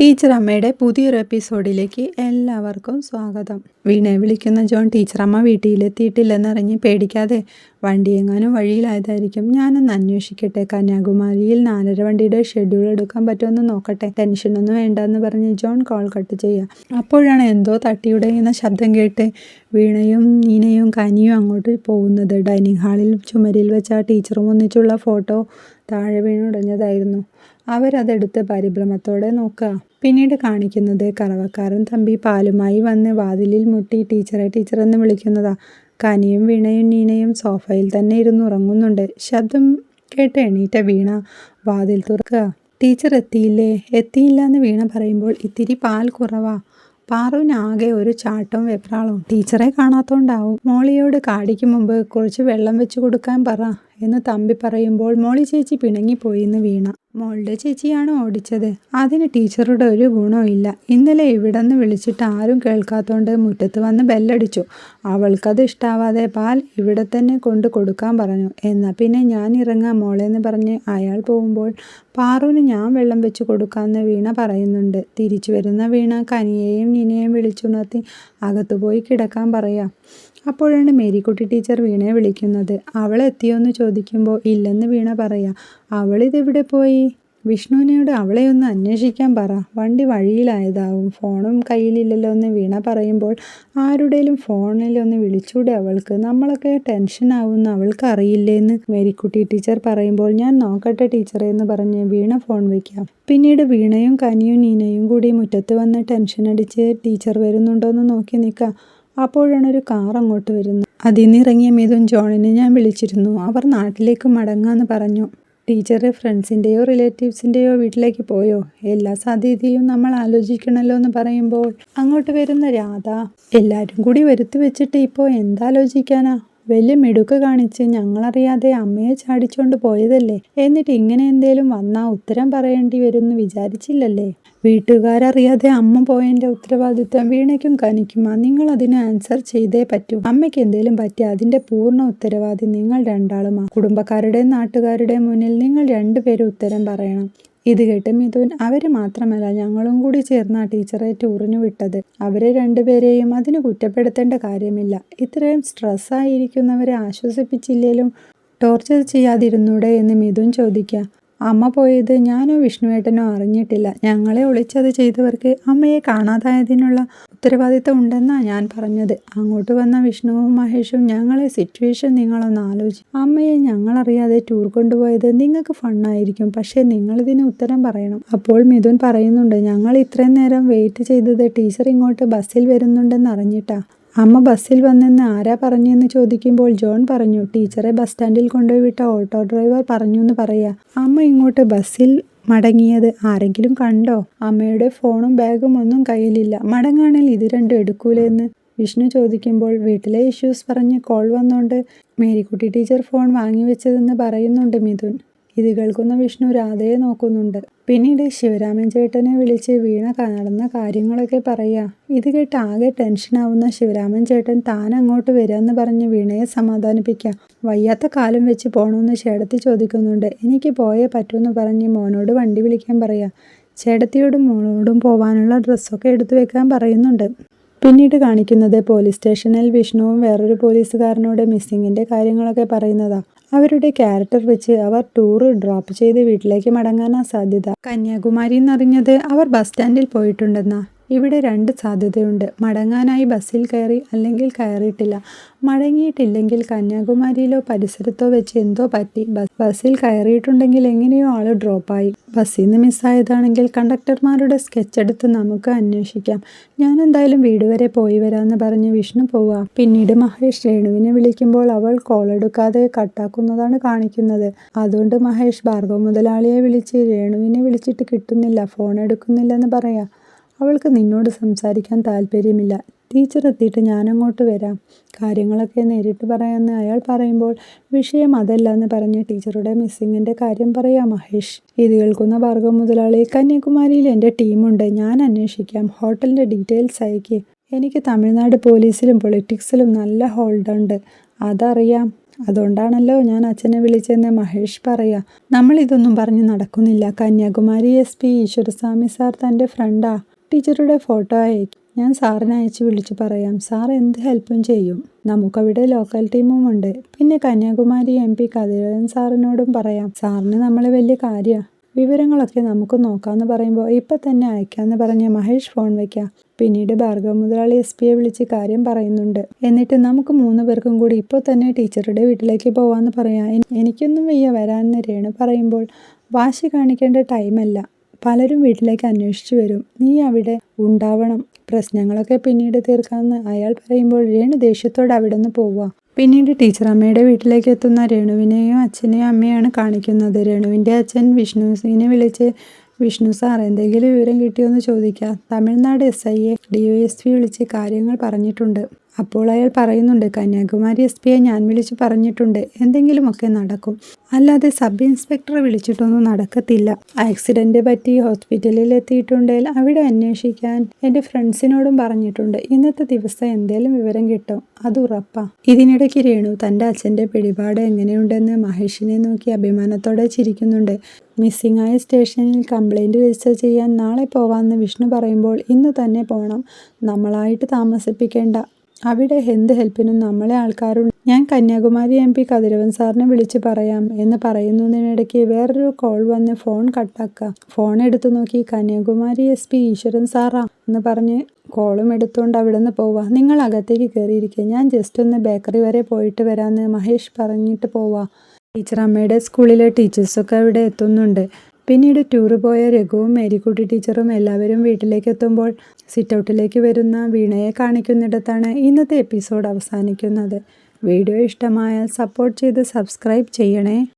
Teacher അമ്മയുടെ പുതിയൊരു എപ്പിസോഡിലേക്ക് എല്ലാവർക്കും സ്വാഗതം. വീണയെ വിളിക്കുന്ന ജോൺ ടീച്ചറമ്മ വീട്ടിലെത്തിയിട്ടില്ലെന്നറിഞ്ഞ് പേടിക്കാതെ വണ്ടി എങ്ങാനും വഴിയിലായതായിരിക്കും. ഞാനൊന്ന് അന്വേഷിക്കട്ടെ. കന്യാകുമാരിയിൽ നാലര വണ്ടിയുടെ ഷെഡ്യൂൾ എടുക്കാൻ പറ്റുമെന്ന് നോക്കട്ടെ. ടെൻഷനൊന്നും വേണ്ട എന്ന് പറഞ്ഞ് ജോൺ കോൾ കട്ട് ചെയ്യുക അപ്പോഴാണ് എന്തോ തട്ടിയുടയുന്ന ശബ്ദം കേട്ട് വീണയും നീനയും കനിയും അങ്ങോട്ട് പോകുന്നത്. ഡൈനിങ് ഹാളിൽ ചുമരിൽ വെച്ച ടീച്ചറും ഒന്നിച്ചുള്ള ഫോട്ടോ താഴെ വീണുടഞ്ഞതായിരുന്നു അവരതെടുത്ത് പരിഭ്രമത്തോടെ നോക്കുക. പിന്നീട് കാണിക്കുന്നത് കറവക്കാരൻ തമ്പി പാലുമായി വന്ന് വാതിലിൽ മുട്ടി ടീച്ചറെ ടീച്ചറെന്ന് വിളിക്കുന്നതാ. കനിയും വീണയും നീനയും സോഫയിൽ തന്നെ ഇരുന്ന് ഉറങ്ങുന്നുണ്ട്. ശബ്ദം കേട്ട് എണീറ്റ വീണ വാതിൽ തുറക്കുക. ടീച്ചർ എത്തിയില്ലേ? എത്തിയില്ല എന്ന് വീണ പറയുമ്പോൾ ഇത്തിരി പാൽ കുറവാ. പാറുവിനാകെ ഒരു ചാട്ടവും വെപ്രാളവും. ടീച്ചറെ കാണാത്തോണ്ടാവും. മോളിയോട് കാടിക്ക് മുമ്പ് കുറച്ച് വെള്ളം വെച്ച് കൊടുക്കാൻ പറ. എന്ന് തമ്പി പറയുമ്പോൾ മോളി ചേച്ചി പിണങ്ങിപ്പോയി എന്ന് വീണ. മോളുടെ ചേച്ചിയാണ് ഓടിച്ചത്. അതിന് ടീച്ചറുടെ ഒരു ഗുണവും ഇല്ല ഇന്നലെ ഇവിടെ നിന്ന് വിളിച്ചിട്ട് ആരും കേൾക്കാത്തോണ്ട് മുറ്റത്ത് വന്ന് ബെല്ലടിച്ചു. അവൾക്കത് ഇഷ്ടാവാതെ പാൽ ഇവിടെ തന്നെ കൊണ്ട് കൊടുക്കാൻ പറഞ്ഞു. എന്നാൽ പിന്നെ ഞാൻ ഇറങ്ങാം മോളെന്ന് പറഞ്ഞ് അയാൾ പോകുമ്പോൾ പാറുവിന് ഞാൻ വെള്ളം വെച്ച് കൊടുക്കാമെന്ന് വീണ പറയുന്നുണ്ട്. തിരിച്ചു വരുന്ന വീണ കനിയെയും നിനെയും വിളിച്ചുണർത്തി അകത്തുപോയി കിടക്കാൻ പറയാം. അപ്പോഴാണ് മേരിക്കുട്ടി ടീച്ചർ വീണയെ വിളിക്കുന്നത്. അവൾ എത്തിയോന്ന് ചോദിക്കുമ്പോൾ ഇല്ലെന്ന് വീണ പറയാ. അവളിതെവിടെ പോയി? വിഷ്ണുവിനോട് അവളെ ഒന്ന് അന്വേഷിക്കാൻ പറ. വണ്ടി വഴിയിലായതാവും. ഫോണും കയ്യിലില്ലല്ലോ എന്ന് വീണ പറയുമ്പോൾ ആരുടെയും ഫോണിലൊന്ന് വിളിച്ചൂടെ അവൾക്ക്. നമ്മളൊക്കെ ടെൻഷൻ ആവുമെന്ന് അവൾക്ക് അറിയില്ലേന്ന് മേരിക്കുട്ടി ടീച്ചർ പറയുമ്പോൾ ഞാൻ നോക്കട്ടെ ടീച്ചറെ എന്ന് പറഞ്ഞ് വീണ ഫോൺ വയ്ക്കാം. പിന്നീട് വീണയും കനിയും നീനയും കൂടി മുറ്റത്ത് വന്ന് ടെൻഷൻ അടിച്ച് ടീച്ചർ വരുന്നുണ്ടോ എന്ന് നോക്കി നിൽക്കാം. അപ്പോഴാണ് ഒരു കാർ അങ്ങോട്ട് വരുന്നത്. ഇറങ്ങിയ മിഥുൻ ജോണിനെ ഞാൻ വിളിച്ചിരുന്നു. അവർ നാട്ടിലേക്ക് മടങ്ങാന്ന് പറഞ്ഞു. ടീച്ചർ ഫ്രണ്ട്സിന്റെയോ റിലേറ്റീവ്സിന്റെയോ വീട്ടിലേക്ക് പോയോ? എല്ലാ സാധ്യതയും നമ്മൾ ആലോചിക്കണമല്ലോ എന്ന് പറയുമ്പോൾ അങ്ങോട്ട് വരുന്ന രാധ എല്ലാവരും കൂടി വരുത്തി വെച്ചിട്ട് ഇപ്പോൾ എന്താലോചിക്കാനാ വലിയ മിടുക്ക് കാണിച്ച് ഞങ്ങളറിയാതെ അമ്മയെ ചാടിച്ചോണ്ട് പോയതല്ലേ? എന്നിട്ട് ഇങ്ങനെ എന്തേലും വന്നാ ഉത്തരം പറയേണ്ടി വരുമെന്ന് വിചാരിച്ചില്ലല്ലേ? വീട്ടുകാരറിയാതെ അമ്മ പോയതിന്റെ ഉത്തരവാദിത്വം വീണയ്ക്കും കനിക്കുമാ നിങ്ങൾ അതിന് ആൻസർ ചെയ്തേ പറ്റൂ. അമ്മയ്ക്ക് എന്തേലും പറ്റിയ അതിന്റെ പൂർണ ഉത്തരവാദി നിങ്ങൾ രണ്ടാളുമാ കുടുംബക്കാരുടെയും നാട്ടുകാരുടെയും മുന്നിൽ നിങ്ങൾ രണ്ടുപേരും ഉത്തരം പറയണം. ഇത് കേട്ട് മിഥുൻ അവർ മാത്രമല്ല ഞങ്ങളും കൂടി ചേർന്ന ടീച്ചറെ ടൂറിന് വിട്ടത്. അവരെ രണ്ടുപേരെയും അതിന് കുറ്റപ്പെടുത്തേണ്ട കാര്യമില്ല. ഇത്രയും സ്ട്രെസ്സായിരിക്കുന്നവരെ ആശ്വസിപ്പിച്ചില്ലേലും ടോർച്ചർ ചെയ്യാതിരുന്നൂടെ എന്ന് മിഥുൻ ചോദിക്കുക അമ്മ പോയത് ഞാനോ വിഷ്ണുവേട്ടനോ അറിഞ്ഞിട്ടില്ല. ഞങ്ങളെ ഒളിച്ചത് ചെയ്തവർക്ക് അമ്മയെ കാണാതായതിനുള്ള ഉത്തരവാദിത്തം ഉണ്ടെന്നാണ് ഞാൻ പറഞ്ഞത്. അങ്ങോട്ട് വന്ന വിഷ്ണുവും മഹേഷും ഞങ്ങളെ സിറ്റുവേഷൻ നിങ്ങളൊന്ന് ആലോചിച്ചു അമ്മയെ ഞങ്ങളറിയാതെ ടൂർ കൊണ്ടുപോയത് നിങ്ങൾക്ക് ഫണ്ണായിരിക്കും പക്ഷേ നിങ്ങളിതിന് ഉത്തരം പറയണം. അപ്പോൾ മിഥുൻ പറയുന്നുണ്ട് ഞങ്ങൾ ഇത്രയും നേരം വെയിറ്റ് ചെയ്തത് ടീച്ചർ ഇങ്ങോട്ട് ബസ്സിൽ വരുന്നുണ്ടെന്ന് അറിഞ്ഞിട്ടാ. അമ്മ ബസ്സിൽ വന്നെന്ന് ആരാ പറഞ്ഞെന്ന് ചോദിക്കുമ്പോൾ ജോൺ പറഞ്ഞു ടീച്ചറെ ബസ് സ്റ്റാൻഡിൽ കൊണ്ടുപോയി വിട്ട ഓട്ടോ ഡ്രൈവർ പറഞ്ഞു എന്ന് പറയാ. അമ്മ ഇങ്ങോട്ട് ബസ്സിൽ മടങ്ങിയത് ആരെങ്കിലും കണ്ടോ? അമ്മയുടെ ഫോണും ബാഗും ഒന്നും കയ്യിലില്ല. മടങ്ങാണെങ്കിൽ ഇത് രണ്ടും എടുക്കൂലെന്ന്? വിഷ്ണു ചോദിക്കുമ്പോൾ വീട്ടിലെ ഇഷ്യൂസ് പറഞ്ഞ് കോൾ വന്നുകൊണ്ട് മേരിക്കുട്ടി ടീച്ചർ ഫോൺ വാങ്ങി വെച്ചതെന്ന് പറയുന്നുണ്ട് മിഥുൻ. ഇത് കേൾക്കുന്ന വിഷ്ണു രാധയെ നോക്കുന്നുണ്ട്. പിന്നീട് ശിവരാമൻ ചേട്ടനെ വിളിച്ച് വീണ നടന്ന കാര്യങ്ങളൊക്കെ പറയുക ഇത് കേട്ട് ആകെ ടെൻഷനാവുന്ന ശിവരാമൻ ചേട്ടൻ താൻ അങ്ങോട്ട് വരാമെന്ന് പറഞ്ഞ് വീണയെ സമാധാനിപ്പിക്കാം. വയ്യാത്ത കാലം വെച്ച് പോകണമെന്ന് ചേട്ടത്തി ചോദിക്കുന്നുണ്ട്. എനിക്ക് പോയേ പറ്റുമെന്ന് പറഞ്ഞ് മോനോട് വണ്ടി വിളിക്കാൻ പറയാ. ചേട്ടത്തിയോടും മോളോടും പോവാനുള്ള ഡ്രസ്സൊക്കെ എടുത്തു വെക്കാൻ പറയുന്നുണ്ട്. പിന്നീട് കാണിക്കുന്നത് പോലീസ് സ്റ്റേഷനിൽ വിഷ്ണുവും വേറൊരു പോലീസുകാരനോട് മിസ്സിങ്ങിന്റെ കാര്യങ്ങളൊക്കെ പറയുന്നതാ. അവരുടെ ക്യാരക്ടർ വെച്ച് അവർ ടൂർ ഡ്രോപ്പ് ചെയ്ത് വീട്ടിലേക്ക് മടങ്ങാനാ സാധ്യത. കന്യാകുമാരി എന്നറിഞ്ഞത് അവർ ബസ് സ്റ്റാൻഡിൽ പോയിട്ടുണ്ടെന്നാ. ഇവിടെ രണ്ട് സാധ്യതയുണ്ട്. മടങ്ങാനായി ബസ്സിൽ കയറി അല്ലെങ്കിൽ കയറിയിട്ടില്ല. മടങ്ങിയിട്ടില്ലെങ്കിൽ കന്യാകുമാരിയിലോ പരിസരത്തോ വെച്ച് എന്തോ പറ്റി. ബസ്സിൽ കയറിയിട്ടുണ്ടെങ്കിൽ എങ്ങനെയോ ആൾ ഡ്രോപ്പായി. ബസ്സിൽ നിന്ന് മിസ്സായതാണെങ്കിൽ കണ്ടക്ടർമാരുടെ സ്കെച്ച് എടുത്ത് നമുക്ക് അന്വേഷിക്കാം. ഞാൻ എന്തായാലും വീട് വരെ പോയി വരാമെന്ന് പറഞ്ഞ് വിഷ്ണു പോവുക പിന്നീട് മഹേഷ് രേണുവിനെ വിളിക്കുമ്പോൾ അവൾ കോൾ എടുക്കാതെ കട്ടാക്കുന്നതാണ് കാണിക്കുന്നത്. അതുകൊണ്ട് മഹേഷ് ഭാർഗവ മുതലാളിയെ വിളിച്ച് രേണുവിനെ വിളിച്ചിട്ട് കിട്ടുന്നില്ല. ഫോൺ എടുക്കുന്നില്ലെന്ന് പറയാം. അവൾക്ക് നിന്നോട് സംസാരിക്കാൻ താല്പര്യമില്ല. ടീച്ചർ എത്തിയിട്ട് ഞാനങ്ങോട്ട് വരാം. കാര്യങ്ങളൊക്കെ നേരിട്ട് പറയാമെന്ന് അയാൾ പറയുമ്പോൾ വിഷയം അതല്ല എന്ന് പറഞ്ഞ് ടീച്ചറുടെ മിസ്സിങ്ങിന്റെ കാര്യം പറയാം മഹേഷ്. ഇത് കേൾക്കുന്ന ഭാർഗവ മുതലാളി കന്യാകുമാരിയിൽ എന്റെ ടീമുണ്ട്. ഞാൻ അന്വേഷിക്കാം. ഹോട്ടലിന്റെ ഡീറ്റെയിൽസ് അയക്ക്. എനിക്ക് തമിഴ്നാട് പോലീസിലും പൊളിറ്റിക്സിലും നല്ല ഹോൾഡുണ്ട്. അതറിയാം. അതുകൊണ്ടാണല്ലോ ഞാൻ അച്ഛനെ വിളിച്ചെന്ന് മഹേഷ് പറയാ. നമ്മളിതൊന്നും പറഞ്ഞ് നടക്കുന്നില്ല. Kanyakumari S P Eswaraswamy sir തന്റെ ഫ്രണ്ടാ. ടീച്ചറുടെ ഫോട്ടോ അയക്കും. ഞാൻ സാറിനെ അയച്ച് വിളിച്ചു പറയാം സാർ എന്ത് ഹെൽപ്പും ചെയ്യും? നമുക്കവിടെ ലോക്കൽ ടീമും ഉണ്ട്. പിന്നെ കന്യാകുമാരി എം പി കതിരവൻ സാറിനോടും പറയാം സാറിന് നമ്മളെ വലിയ കാര്യമാണ് വിവരങ്ങളൊക്കെ നമുക്ക് നോക്കാമെന്ന് പറയുമ്പോൾ ഇപ്പം തന്നെ അയക്കാമെന്ന് പറഞ്ഞ് മഹേഷ് ഫോൺ വയ്ക്കാം പിന്നീട് ഭാർഗവ മുതലാളി എസ് പിയെ വിളിച്ച് കാര്യം പറയുന്നുണ്ട്. എന്നിട്ട് നമുക്ക് മൂന്ന് പേർക്കും കൂടി ഇപ്പോൾ തന്നെ ടീച്ചറുടെ വീട്ടിലേക്ക് പോവാമെന്ന് പറയാം. എനിക്കൊന്നും വയ്യ വരാമെന്ന് രേണു പറയുമ്പോൾ വാശി കാണിക്കേണ്ട ടൈമല്ല പലരും വീട്ടിലേക്ക് അന്വേഷിച്ചു വരും. നീ അവിടെ ഉണ്ടാവണം. പ്രശ്നങ്ങളൊക്കെ പിന്നീട് തീർക്കാമെന്ന് അയാൾ പറയുമ്പോൾ രേണു ദേഷ്യത്തോടെ അവിടെ നിന്ന് പോവുക. പിന്നീട് ടീച്ചർ അമ്മയുടെ വീട്ടിലേക്ക് എത്തുന്ന രേണുവിനെയും അച്ഛനെയും അമ്മയാണ് കാണിക്കുന്നത്. രേണുവിന്റെ അച്ഛൻ വിഷ്ണു സിംഗിനെ വിളിച്ച് വിഷ്ണു സാർ എന്തെങ്കിലും വിവരം കിട്ടിയോ എന്ന് ചോദിക്കുക തമിഴ്നാട് എസ് ഐയെ ഡി എസ് വിളിച്ച് കാര്യങ്ങൾ പറഞ്ഞിട്ടുണ്ട്. അപ്പോൾ അയാൾ പറയുന്നുണ്ട് കന്യാകുമാരി എസ് പിയെ ഞാൻ വിളിച്ചു പറഞ്ഞിട്ടുണ്ട്. എന്തെങ്കിലുമൊക്കെ നടക്കും. അല്ലാതെ സബ് ഇൻസ്പെക്ടറെ വിളിച്ചിട്ടൊന്നും നടക്കത്തില്ല. ആക്സിഡന്റ് പറ്റി ഹോസ്പിറ്റലിൽ എത്തിയിട്ടുണ്ടെങ്കിൽ അവിടെ അന്വേഷിക്കാൻ എന്റെ ഫ്രണ്ട്സിനോടും പറഞ്ഞിട്ടുണ്ട്. ഇന്നത്തെ ദിവസം എന്തേലും വിവരം കിട്ടും. അത് ഉറപ്പാ. ഇതിനിടയ്ക്ക് രേണു തന്റെ അച്ഛന്റെ പിടിപാട് എങ്ങനെയുണ്ടെന്ന് മഹേഷിനെ നോക്കി അഭിമാനത്തോടെ ചിരിക്കുന്നുണ്ട്. മിസ്സിംഗ് ആയ സ്റ്റേഷനിൽ കംപ്ലൈന്റ് രജിസ്റ്റർ ചെയ്യാൻ നാളെ പോവാമെന്ന് വിഷ്ണു പറയുമ്പോൾ ഇന്ന് തന്നെ പോകണം നമ്മളായിട്ട് താമസിപ്പിക്കേണ്ട. അവിടെ എന്ത് ഹെൽപ്പിനും നമ്മളെ ആൾക്കാരുണ്ട്. ഞാൻ കന്യാകുമാരി എം പി കതിരവൻ സാറിനെ വിളിച്ച് പറയാം എന്ന് പറയുന്നതിനിടയ്ക്ക് വേറൊരു കോൾ വന്ന് ഫോൺ കട്ടാക്കുക ഫോൺ എടുത്തു നോക്കി കന്യാകുമാരി എസ് പി ഈശ്വരൻ സാറാ എന്ന് പറഞ്ഞ് കോളും എടുത്തുകൊണ്ട് അവിടെ നിന്ന് പോവാ. നിങ്ങൾ അകത്തേക്ക് കയറിയിരിക്കുക ഞാൻ ജസ്റ്റ് ഒന്ന് ബേക്കറി വരെ പോയിട്ട് വരാമെന്ന് മഹേഷ് പറഞ്ഞിട്ട് പോവാ. ടീച്ചർ അമ്മയുടെ സ്കൂളിലെ ടീച്ചേഴ്സൊക്കെ അവിടെ എത്തുന്നുണ്ട്. പിന്നീട് ടൂറ് പോയ രഘുവും മേരിക്കുട്ടി ടീച്ചറും എല്ലാവരും വീട്ടിലേക്ക് എത്തുമ്പോൾ സിറ്റൗട്ടിലേക്ക് വരുന്ന വീണയെ കാണിക്കുന്നിടത്താണ് ഇന്നത്തെ എപ്പിസോഡ് അവസാനിക്കുന്നത്. വീഡിയോ ഇഷ്ടമായാൽ സപ്പോർട്ട് ചെയ്ത് സബ്സ്ക്രൈബ് ചെയ്യണേ.